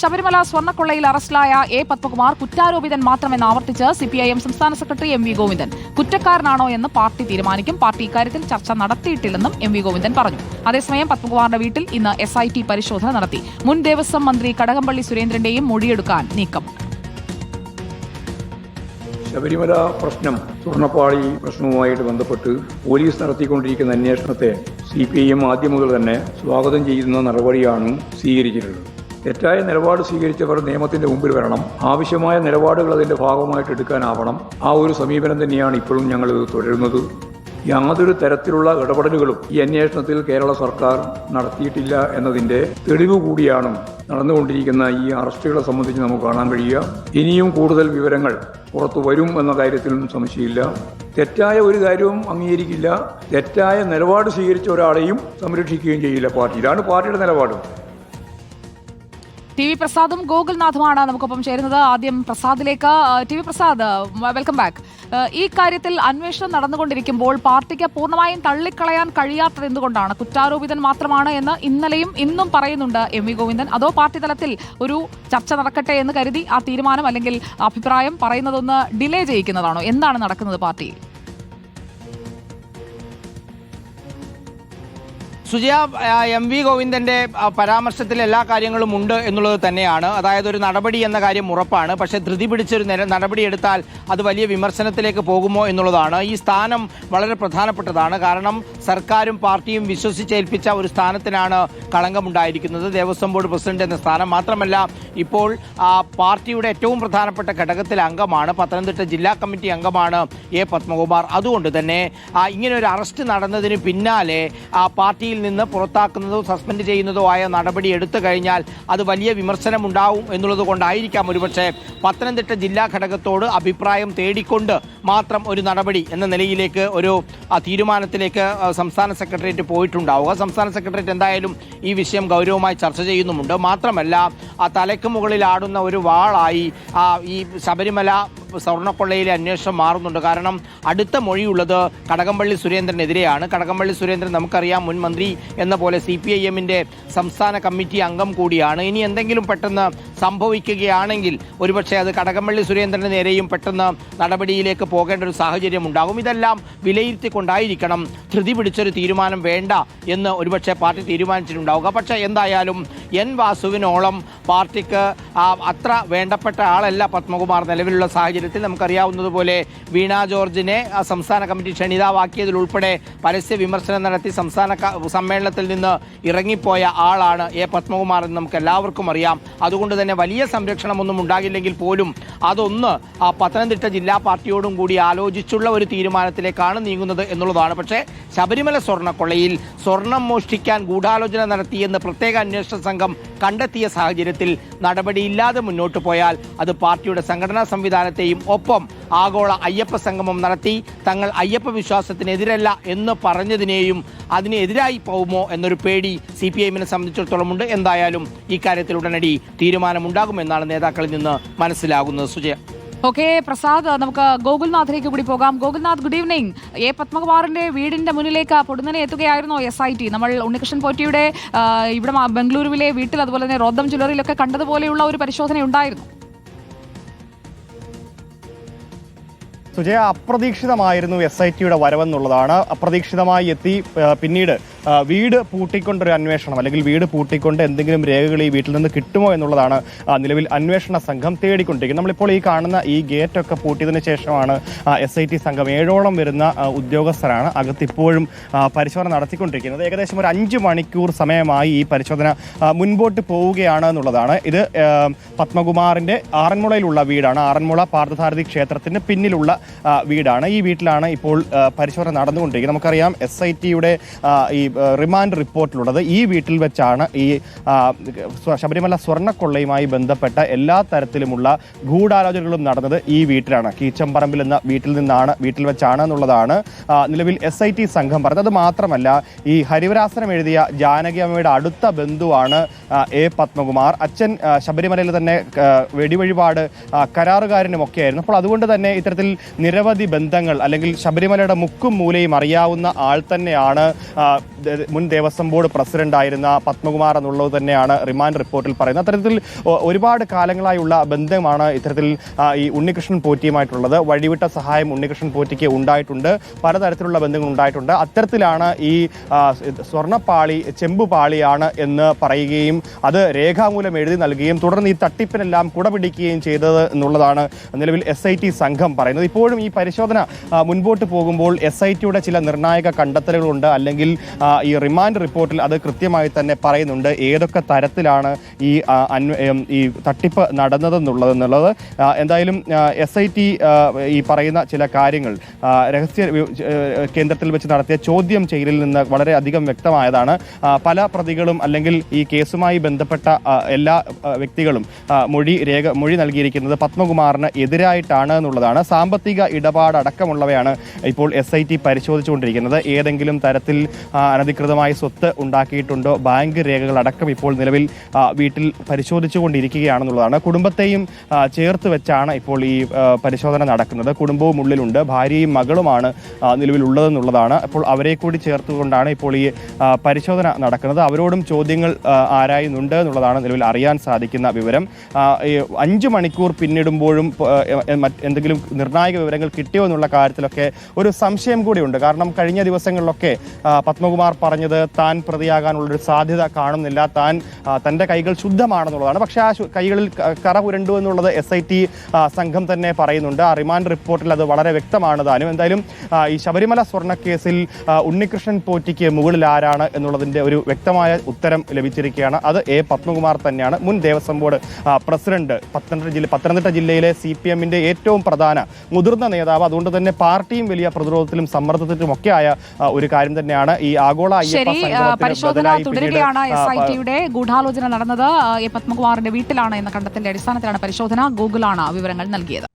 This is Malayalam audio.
ശബരിമല സ്വർണക്കൊള്ളയിൽ അറസ്റ്റിലായ എ പത്മകുമാർ കുറ്റാരോപിതൻ മാത്രമെന്ന് ആവർത്തിച്ച് സിപിഐഎം സംസ്ഥാന സെക്രട്ടറി എം വി ഗോവിന്ദൻ. കുറ്റക്കാരനാണോ എന്ന് പാർട്ടി തീരുമാനിക്കും. പാർട്ടി ഇക്കാര്യത്തിൽ ചർച്ച നടത്തിയിട്ടില്ലെന്നും എം വി ഗോവിന്ദൻ പറഞ്ഞു. അതേസമയം പത്മകുമാറിന്റെ വീട്ടിൽ ഇന്ന് എസ് ഐ ടി പരിശോധന നടത്തി. മുൻ ദേവസ്വം മന്ത്രി കടകംപള്ളി സുരേന്ദ്രന്റെയും മൊഴിയെടുക്കാൻ നീക്കം. ശബരിമല പ്രശ്നം സ്വർണപ്പാളി പ്രശ്നവുമായിട്ട് ബന്ധപ്പെട്ട് പോലീസ് നടത്തിക്കൊണ്ടിരിക്കുന്ന അന്വേഷണത്തെ സി പി ഐ എം ആദ്യം മുതൽ തന്നെ സ്വാഗതം ചെയ്യുന്ന നടപടിയാണ് സ്വീകരിച്ചിട്ടുള്ളത്. തെറ്റായ നിലപാട് സ്വീകരിച്ചവർ നിയമത്തിന്റെ മുമ്പിൽ വരണം. ആവശ്യമായ നിലപാടുകൾ അതിന്റെ ഭാഗമായിട്ട് എടുക്കാനാവണം. ആ ഒരു സമീപനം തന്നെയാണ് ഇപ്പോഴും ഞങ്ങൾ തുടരുന്നത്. യാതൊരു തരത്തിലുള്ള ഇടപെടലുകളും ഈ അന്വേഷണത്തിൽ കേരള സർക്കാർ നടത്തിയിട്ടില്ല എന്നതിന്റെ തെളിവ് കൂടിയാണ് നടന്നുകൊണ്ടിരിക്കുന്ന ഈ അറസ്റ്റുകളെ സംബന്ധിച്ച് നമുക്ക് കാണാൻ കഴിയുക. ഇനിയും കൂടുതൽ വിവരങ്ങൾ പുറത്തു വരും എന്ന കാര്യത്തിലും സംശയമില്ല. തെറ്റായ ഒരു കാര്യവും അംഗീകരിക്കില്ല. തെറ്റായ നിലപാട് സ്വീകരിച്ച ഒരാളെയും സംരക്ഷിക്കുകയും ചെയ്യില്ല പാർട്ടി. ഇതാണ് പാർട്ടിയുടെ നിലപാട്. ടി വി പ്രസാദും ഗോകുൽനാഥുമാണ് നമുക്കൊപ്പം ചേരുന്നത്. ആദ്യം പ്രസാദിലേക്ക് T V Prasad welcome back ഈ കാര്യത്തിൽ അന്വേഷണം നടന്നുകൊണ്ടിരിക്കുമ്പോൾ പാർട്ടിക്ക് പൂർണമായും തള്ളിക്കളയാൻ കഴിയാത്തത് എന്തുകൊണ്ടാണ്? കുറ്റാരോപിതൻ മാത്രമാണ് എന്ന് ഇന്നലെയും ഇന്നും പറയുന്നുണ്ട് എം വി ഗോവിന്ദൻ. അതോ പാർട്ടി തലത്തിൽ ഒരു ചർച്ച നടക്കട്ടെ എന്ന് കരുതി ആ തീരുമാനം അല്ലെങ്കിൽ അഭിപ്രായം പറയുന്നതൊന്ന് ഡിലേ ചെയ്യിക്കുന്നതാണോ? എന്താണ് നടക്കുന്നത് പാർട്ടിയിൽ സുജയ എം വി ഗോവിന്ദന്റെ പരാമർശത്തിൽ എല്ലാ കാര്യങ്ങളും ഉണ്ട് എന്നുള്ളത് തന്നെയാണ്. അതായത് ഒരു നടപടി എന്ന കാര്യം ഉറപ്പാണ്. പക്ഷേ ധൃതി പിടിച്ചൊരു നിര- നടപടി എടുത്താൽ അത് വലിയ വിമർശനത്തിലേക്ക് പോകുമോ എന്നുള്ളതാണ്. ഈ സ്ഥാനം വളരെ പ്രധാനപ്പെട്ടതാണ്. കാരണം സർക്കാരും പാർട്ടിയും വിശ്വസിച്ചേൽപ്പിച്ച ഒരു സ്ഥാനത്തിനാണ് കളങ്കമുണ്ടായിരിക്കുന്നത് ദേവസ്വം ബോർഡ് പ്രസിഡന്റ് എന്ന സ്ഥാനം മാത്രമല്ല ഇപ്പോൾ ആ, പാർട്ടിയുടെ ഏറ്റവും പ്രധാനപ്പെട്ട ഘടകത്തിലെ അംഗമാണ്. പത്തനംതിട്ട ജില്ലാ കമ്മിറ്റി അംഗമാണ് എ പത്മകുമാർ അതുകൊണ്ട് തന്നെ ഇങ്ങനെ ഒരു അറസ്റ്റ് നടന്നതിന് പിന്നാലെ ആ, നിന്ന് പുറത്താക്കുന്നതോ സസ്പെൻഡ് ചെയ്യുന്നതോ ആയ നടപടി എടുത്തു കഴിഞ്ഞാൽ അത് വലിയ വിമർശനം ഉണ്ടാവും എന്നുള്ളത് കൊണ്ടായിരിക്കാം ഒരുപക്ഷെ പത്തനംതിട്ട ജില്ലാ ഘടകത്തോട് അഭിപ്രായം തേടിക്കൊണ്ട് മാത്രം ഒരു നടപടി എന്ന നിലയിലേക്ക് ഒരു തീരുമാനത്തിലേക്ക് സംസ്ഥാന സെക്രട്ടേറിയറ്റ് പോയിട്ടുണ്ടാവുക സംസ്ഥാന സെക്രട്ടേറിയറ്റ് എന്തായാലും ഈ വിഷയം ഗൗരവമായി ചർച്ച ചെയ്യുന്നുമുണ്ട്. മാത്രമല്ല ആ തലയ്ക്ക് മുകളിൽ ആടുന്ന ഒരു വാളായി ഈ ശബരിമല സ്വർണക്കൊള്ളയിലെ അന്വേഷണം മാറുന്നുണ്ട്. കാരണം അടുത്ത മൊഴിയുള്ളത് കടകംപള്ളി സുരേന്ദ്രനെതിരെയാണ്. കടകംപള്ളി സുരേന്ദ്രൻ നമുക്കറിയാം മുൻ മന്ത്രി എന്ന പോലെ സി പി ഐ എമ്മിന്റെ സംസ്ഥാന കമ്മിറ്റി അംഗം കൂടിയാണ്. ഇനി എന്തെങ്കിലും പെട്ടെന്ന് സംഭവിക്കുകയാണെങ്കിൽ ഒരുപക്ഷെ അത് കടകംപള്ളി സുരേന്ദ്രന് നേരെയും പെട്ടെന്ന് നടപടിയിലേക്ക് പോകേണ്ട ഒരു സാഹചര്യം ഉണ്ടാകും. ഇതെല്ലാം വിലയിരുത്തിക്കൊണ്ടായിരിക്കണം. ധൃതി പിടിച്ചൊരു തീരുമാനം വേണ്ട എന്ന് ഒരുപക്ഷെ പാർട്ടി തീരുമാനിച്ചിട്ടുണ്ടാവുക. പക്ഷേ എന്തായാലും എൻ വാസുവിനോളം പാർട്ടിക്ക് അത്ര വേണ്ടപ്പെട്ട ആളല്ല പത്മകുമാർ നിലവിലുള്ള സാഹചര്യത്തിൽ. നമുക്കറിയാവുന്നതുപോലെ വീണ ജോർജിനെ സംസ്ഥാന കമ്മിറ്റി ക്ഷണിതാവാക്കിയതിൽ ഉൾപ്പെടെ പരസ്യ വിമർശനം നടത്തി സംസ്ഥാന സമ്മേളനത്തിൽ നിന്ന് ഇറങ്ങിപ്പോയ ആളാണ് എ പത്മകുമാർ എന്ന് നമുക്ക് എല്ലാവർക്കും അറിയാം. അതുകൊണ്ട് തന്നെ വലിയ സംരക്ഷണമൊന്നും ഉണ്ടാകില്ലെങ്കിൽ പോലും അതൊന്ന് പത്തനംതിട്ട ജില്ലാ പാർട്ടിയോടും കൂടി ആലോചിച്ചുള്ള ഒരു തീരുമാനത്തിലേക്കാണ് നീങ്ങുന്നത് എന്നുള്ളതാണ്. പക്ഷേ ശബരിമല സ്വർണക്കൊള്ളയിൽ സ്വർണം മോഷ്ടിക്കാൻ ഗൂഢാലോചന നടത്തിയെന്ന് പ്രത്യേക അന്വേഷണ സംഘം കണ്ടെത്തിയ സാഹചര്യത്തിൽ നടപടിയില്ലാതെ മുന്നോട്ടു പോയാൽ അത് പാർട്ടിയുടെ സംഘടനാ സംവിധാനത്തെയും ഒപ്പം ആഗോള അയ്യപ്പ സംഗമം നടത്തി തങ്ങൾ അയ്യപ്പ വിശ്വാസത്തിനെതിരല്ല എന്ന് പറഞ്ഞതിനെയും അതിനെതിരായി പോകുമോ എന്നൊരു പേടി സി പി ഐഎമ്മിനെ സംബന്ധിച്ചിടത്തോളം ഉണ്ട്. എന്തായാലും ഇക്കാര്യത്തിൽ ഉടനടി തീരുമാനമുണ്ടാകുമെന്നാണ് നേതാക്കളിൽ നിന്ന് മനസ്സിലാകുന്നത്. സുജയ ഓക്കെ പ്രസാദ് നമുക്ക് ഗോകുൽനാഥിലേക്ക് കൂടി പോകാം. ഗോകുൽനാഥ് ഗുഡ് ഈവനിങ് എ പത്മകുമാറിന്റെ വീടിന്റെ മുന്നിലേക്ക് പൊടുന്നനെ എത്തുകയായിരുന്നു എസ് ഐ ടി നമ്മൾ ഉണ്ണികൃഷ്ണൻ പോറ്റിയുടെ ഇവിടെ ബംഗളൂരുവിലെ വീട്ടിൽ അതുപോലെ തന്നെ റോദം ജ്വല്ലറിയിലൊക്കെ കണ്ടതുപോലെയുള്ള ഒരു പരിശോധന ഉണ്ടായിരുന്നു. സുജയ അപ്രതീക്ഷിതമായിരുന്നു എസ് ഐ ടിയുടെ വരവെന്നുള്ളതാണ്. അപ്രതീക്ഷിതമായി എത്തി പിന്നീട് വീട് പൂട്ടിക്കൊണ്ടൊരു അന്വേഷണം അല്ലെങ്കിൽ വീട് പൂട്ടിക്കൊണ്ട് എന്തെങ്കിലും രേഖകൾ ഈ വീട്ടിൽ നിന്ന് കിട്ടുമോ എന്നുള്ളതാണ് നിലവിൽ അന്വേഷണ സംഘം തേടിക്കൊണ്ടിരിക്കുന്നത്. നമ്മളിപ്പോൾ ഈ കാണുന്ന ഈ ഗേറ്റ് ഒക്കെ പൂട്ടിയതിനു ശേഷമാണ് എസ് ഐ ടി സംഘം ഏഴോളം വരുന്ന ഉദ്യോഗസ്ഥരാണ് അകത്ത് ഇപ്പോഴും ആ, പരിശോധന നടത്തിക്കൊണ്ടിരിക്കുന്നത്. ഏകദേശം ഒരു അഞ്ച് മണിക്കൂർ സമയമായി ഈ പരിശോധന മുൻപോട്ട് പോവുകയാണ് എന്നുള്ളതാണ്. ഇത് പത്മകുമാറിന്റെ ആറന്മുളയിലുള്ള വീടാണ്. ആറന്മുള പാർത്ഥസാരഥി ക്ഷേത്രത്തിന് പിന്നിലുള്ള വീടാണ്. ഈ വീട്ടിലാണ് ഇപ്പോൾ പരിശോധന നടന്നുകൊണ്ടിരിക്കുന്നത്. നമുക്കറിയാം എസ് ഐ ടിയുടെ ഈ റിമാൻഡ് റിപ്പോർട്ടിലുള്ളത് ഈ വീട്ടിൽ വെച്ചാണ് ഈ ശബരിമല സ്വർണക്കൊള്ളയുമായി ബന്ധപ്പെട്ട എല്ലാ തരത്തിലുമുള്ള ഗൂഢാലോചനകളും നടന്നത് ഈ വീട്ടിലാണ്. കീച്ചമ്പറമ്പിൽ എന്ന വീട്ടിൽ നിന്നാണ് വീട്ടിൽ വെച്ചാണ് എന്നുള്ളതാണ് നിലവിൽ എസ് ഐ ടി സംഘം പറഞ്ഞത്. അത് മാത്രമല്ല ഈ ഹരിവരാസനം എഴുതിയ ജാനകി അമ്മയുടെ അടുത്ത ബന്ധുവാണ് എ പത്മകുമാർ. അച്ഛൻ ശബരിമലയിൽ തന്നെ വെടിവഴിപാട് കരാറുകാരനും ഒക്കെ ആയിരുന്നു അപ്പോൾ അതുകൊണ്ട് തന്നെ ഇത്തരത്തിൽ നിരവധി ബന്ധങ്ങൾ അല്ലെങ്കിൽ ശബരിമലയുടെ മുക്കും മൂലയും അറിയാവുന്ന ആൾ തന്നെയാണ് മുൻ ദേവസ്വം ബോർഡ് പ്രസിഡന്റ് ആയിരുന്ന പത്മകുമാർ എന്നുള്ളത് തന്നെയാണ് റിമാൻഡ് റിപ്പോർട്ടിൽ പറയുന്നത്. അത്തരത്തിൽ ഒരുപാട് കാലങ്ങളായുള്ള ബന്ധമാണ് ഇത്തരത്തിൽ ഈ ഉണ്ണികൃഷ്ണൻ പോറ്റിയുമായിട്ടുള്ളത്. വഴിവിട്ട സഹായം ഉണ്ണികൃഷ്ണൻ പോറ്റിക്ക് ഉണ്ടായിട്ടുണ്ട്. പലതരത്തിലുള്ള ബന്ധങ്ങൾ ഉണ്ടായിട്ടുണ്ട്. അത്തരത്തിലാണ് ഈ സ്വർണപ്പാളി ചെമ്പുപാളിയാണ് എന്ന് പറയുകയും അത് രേഖാമൂലം എഴുതി നൽകുകയും തുടർന്ന് ഈ തട്ടിപ്പിനെല്ലാം കുടപിടിക്കുകയും ചെയ്തത് എന്നുള്ളതാണ് നിലവിൽ എസ് സംഘം പറയുന്നത്. ഇപ്പോഴും ഈ പരിശോധന മുൻപോട്ട് പോകുമ്പോൾ എസ് ഐ ടിയുടെ ചില നിർണായക കണ്ടെത്തലുകളുണ്ട്. അല്ലെങ്കിൽ ഈ റിമാൻഡ് റിപ്പോർട്ടിൽ അത് കൃത്യമായി തന്നെ പറയുന്നുണ്ട് ഏതൊക്കെ തരത്തിലാണ് ഈ ഈ തട്ടിപ്പ് നടന്നതെന്നുള്ളത് എന്നുള്ളത് എന്തായാലും എസ് ഐ ടി ഈ പറയുന്ന ചില കാര്യങ്ങൾ രഹസ്യ കേന്ദ്രത്തിൽ വെച്ച് നടത്തിയ ചോദ്യം ചെയ്യലിൽ നിന്ന് വളരെ അധികം വ്യക്തമായതാണ്. പല പ്രതികളും അല്ലെങ്കിൽ ഈ കേസുമായി ബന്ധപ്പെട്ട എല്ലാ വ്യക്തികളും മൊഴി രേഖ മൊഴി നൽകിയിരിക്കുന്നത് പത്മകുമാറിന് എതിരായിട്ടാണ് എന്നുള്ളതാണ്. സാമ്പത്തിക ഇടപാടടക്കമുള്ളവയാണ് ഇപ്പോൾ എസ് ഐ ടി പരിശോധിച്ചുകൊണ്ടിരിക്കുന്നത്. ഏതെങ്കിലും തരത്തിൽ അനധികൃതമായി സ്വത്ത് ഉണ്ടാക്കിയിട്ടുണ്ടോ? ബാങ്ക് രേഖകൾ അടക്കം ഇപ്പോൾ നിലവിൽ വീട്ടിൽ പരിശോധിച്ചുകൊണ്ടിരിക്കുകയാണെന്നുള്ളതാണ്. കുടുംബത്തെയും ചേർത്ത് വെച്ചാണ് ഇപ്പോൾ ഈ പരിശോധന നടക്കുന്നത്. കുടുംബവും ഉള്ളിലുണ്ട്. ഭാര്യയും മകളുമാണ് നിലവിലുള്ളതെന്നുള്ളതാണ്. അപ്പോൾ അവരെ കൂടി ചേർത്തുകൊണ്ടാണ് ഇപ്പോൾ ഈ പരിശോധന നടക്കുന്നത്. അവരോടും ചോദ്യങ്ങൾ ആരായുന്നുണ്ട് എന്നുള്ളതാണ് നിലവിൽ അറിയാൻ സാധിക്കുന്ന വിവരം. അഞ്ച് മണിക്കൂർ പിന്നിടുമ്പോഴും എന്തെങ്കിലും നിർണായക വിവരങ്ങൾ കിട്ടിയോ എന്നുള്ള കാര്യത്തിലൊക്കെ ഒരു സംശയം കൂടിയുണ്ട്. കാരണം കഴിഞ്ഞ ദിവസങ്ങളിലൊക്കെ ആ, പത്മകുമാർ പറഞ്ഞത് താൻ പ്രതിയാകാനുള്ളൊരു സാധ്യത കാണുന്നില്ല. താൻ തന്റെ കൈകൾ ശുദ്ധമാണെന്നുള്ളതാണ്. പക്ഷേ ആ കൈകളിൽ കറ പുരണ്ടു എന്നുള്ളത് എസ് ഐ ടി സംഘം തന്നെ പറയുന്നുണ്ട്. ആ റിമാൻഡ് റിപ്പോർട്ടിൽ അത് വളരെ വ്യക്തമാണ് താനും. എന്തായാലും ഈ ശബരിമല സ്വർണക്കേസിൽ ഉണ്ണികൃഷ്ണൻ പോറ്റിക്ക് മുകളിൽ ആരാണ് എന്നുള്ളതിന്റെ ഒരു വ്യക്തമായ ഉത്തരം ലഭിച്ചിരിക്കുകയാണ്. അത് എ. പത്മകുമാർ തന്നെയാണ്. മുൻ ദേവസ്വം ബോർഡ് പ്രസിഡന്റ് പത്തനംതിട്ട ജില്ല പത്തനംതിട്ട ജില്ലയിലെ സി പി എമ്മിന്റെ ഏറ്റവും പ്രധാന മുതിർന്ന നേതാവ് അതുകൊണ്ട് തന്നെ പാർട്ടിയും വലിയ പ്രതിരോധത്തിലും സമ്മർദ്ദത്തിലും ഒക്കെ ആയ ഒരു കാര്യം തന്നെയാണ് ഈ ആഗോള ശരി പരിശോധന തുടരുകയാണ് എസ് ഐ ടിയുടെ ഗൂഢാലോചന നടന്നത്. എ പത്മകുമാറിന്റെ വീട്ടിലാണ് എന്ന കണ്ടെത്തലിന്റെ അടിസ്ഥാനത്തിലാണ് പരിശോധന. ഗൂഗിളാണ് വിവരങ്ങൾ നൽകിയത്.